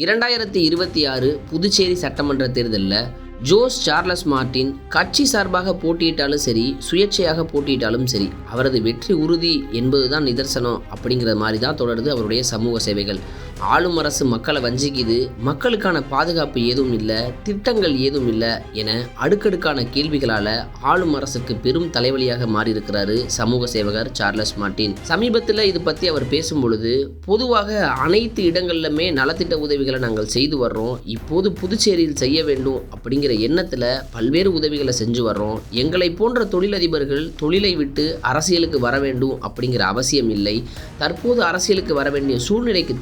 இரண்டாயிரத்தி இருபத்தி ஆறு புதுச்சேரி சட்டமன்ற தேர்தலில் ஜோஸ் சார்லஸ் மார்ட்டின் கட்சி சார்பாக போட்டியிட்டாலும் சரி சுயேட்சையாக போட்டியிட்டாலும் சரி அவரது வெற்றி உறுதி என்பதுதான் நிதர்சனம் அப்படிங்கிற மாதிரி தான் தொடருது அவருடைய சமூக சேவைகள். ஆளும் அரசு மக்களை வஞ்சிக்குது. மக்களுக்கான பாதுகாப்பு ஏதும் இல்லை திட்டங்கள் ஏதும் இல்லை என அடுக்கடுக்கான கேள்விகளால் ஆளும் அரசுக்கு பெரும் தலைவலியாக மாறியிருக்கிறாரு சமூக சேவகர் சார்லஸ் மார்ட்டின் சமீபத்தில் இது பற்றி அவர் பேசும் பொழுது பொதுவாக அனைத்து இடங்கள்லுமே நலத்திட்ட உதவிகளை நாங்கள் செய்து வர்றோம். இப்போது புதுச்சேரியில் செய்ய வேண்டும் அப்படிங்கிற எண்ணத்தில் பல்வேறு உதவிகளை செஞ்சு வர்றோம். எங்களை போன்ற தொழிலதிபர்கள் தொழிலை விட்டு அரசியலுக்கு வர வேண்டும் அப்படிங்கிற அவசியம் இல்லை. தற்போது அரசியலுக்கு வர வேண்டிய சூழ்நிலைக்கு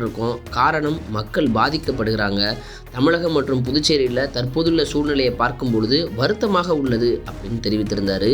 ஏற்பட்டிருக்கும். காரணம் மக்கள் பாதிக்கப்படுகிறாங்க. தமிழகம் மற்றும் புதுச்சேரியில் தற்போதுள்ள சூழ்நிலையை பார்க்கும் பொழுது வருத்தமாக உள்ளது அப்படின்னு தெரிவித்திருந்தார்.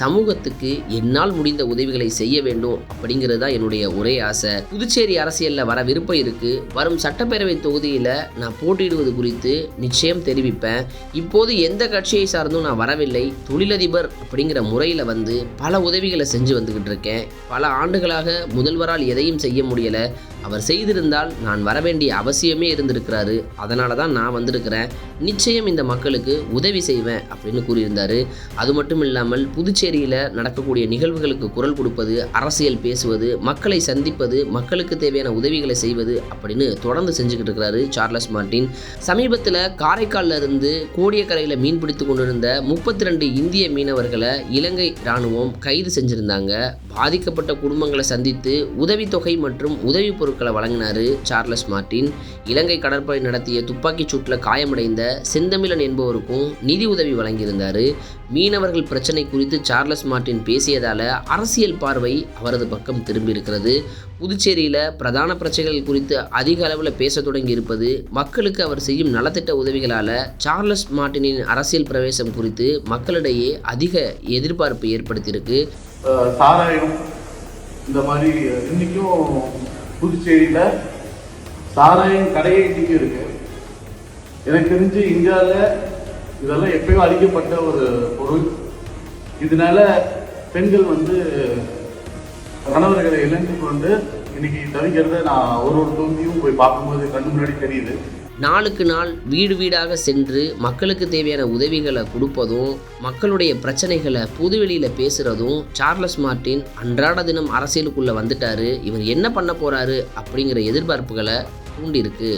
சமூகத்துக்கு என்னால் முடிந்த உதவிகளை செய்ய வேண்டும் அப்படிங்கிறது தான் என்னுடைய ஒரே ஆசை. புதுச்சேரி அரசியலில் வர விருப்பம் இருக்குது வரும் சட்டப்பேரவை தொகுதியில் நான் போட்டியிடுவது குறித்து நிச்சயம் தெரிவிப்பேன். இப்போது எந்த கட்சியை சார்ந்தும் நான் வரவில்லை. தொழிலதிபர் அப்படிங்கிற முறையில் வந்து பல உதவிகளை செஞ்சு வந்துக்கிட்டு இருக்கேன். பல ஆண்டுகளாக முதல்வரால் எதையும் செய்ய முடியலை. அவர் செய்திருந்தால் நான் வரவேண்டிய அவசியமே இருந்திருக்கிறாரு. அதனால தான் நான் வந்திருக்கிறேன். நிச்சயம் இந்த மக்களுக்கு உதவி செய்வேன் அப்படின்னு கூறியிருந்தார். அது மட்டும் இல்லாமல் புதுச்சேரியில் நடக்கக்கூடிய நிகழ்வுகளுக்கு குரல் கொடுப்பது அரசியல் பேசுவது மக்களை சந்திப்பது மக்களுக்கு தேவையான உதவிகளை செய்வது அப்படின்னு தொடர்ந்து செஞ்சுக்கிட்டு இருக்கிறாரு சார்லஸ் மார்ட்டின் சமீபத்தில் காரைக்காலில் இருந்து கோடியக்கரையில் மீன் பிடித்து கொண்டிருந்த முப்பத்தி ரெண்டு இந்திய மீனவர்களை இலங்கை இராணுவம் கைது செஞ்சிருந்தாங்க. பாதிக்கப்பட்ட குடும்பங்களை சந்தித்து உதவித்தொகை மற்றும் உதவிப் பொருட்களை இறங்கினார் சார்லஸ் மார்ட்டின். இலங்கை கடற்படை நடத்திய துப்பாக்கிச் சூட்டில் காயமடைந்த செந்தமிழன் என்பவருக்கும் நிதி உதவி வழங்கியிருந்தார். மீனவர்கள் பிரச்சனை குறித்து சார்லஸ் மார்ட்டின் பேசியதால் அரசியல் பார்வை அவரது பக்கம் திரும்பியிருக்கிறது. புதுச்சேரியில் பிரதான பிரச்சனைகள் குறித்து அதிக அளவில் பேச தொடங்கி இருப்பது மக்களுக்கு அவர் செய்யும் நலத்திட்ட உதவிகளால் சார்லஸ் மார்ட்டினின் அரசியல் பிரவேசம் குறித்து மக்களிடையே அதிக எதிர்பார்ப்பு ஏற்படுத்தியிருக்கு. சாராயம் இந்த மாதிரி இன்றைக்கும் புதுச்சேரியில் சாராயம் கடையை இன்னைக்கும் இருக்கு. எனக்கு தெரிஞ்சு இந்தியாவில் இதெல்லாம் எப்பயோ அழிக்கப்பட்ட ஒரு பொருள். இதனால பெண்கள் வந்து கணவர்களை இழந்து கொண்டு இன்னைக்கு தவிக்கிறத நான் ஒரு ஒரு தொகுதியும் போய் பார்க்கும்போது கண்ணு முன்னாடி தெரியுது. நாளுக்கு நாள் வீடு வீடாக சென்று மக்களுக்கு தேவையான உதவிகளை கொடுப்பதும் மக்களுடைய பிரச்சனைகளை புதுவெளியில் பேசுகிறதும் சார்லஸ் மார்ட்டின் அன்றாட தினம் அரசியலுக்குள்ளே வந்துட்டாரு இவர் என்ன பண்ண போகிறாரு அப்படிங்கிற எதிர்பார்ப்புகளை தூண்டியிருக்கு.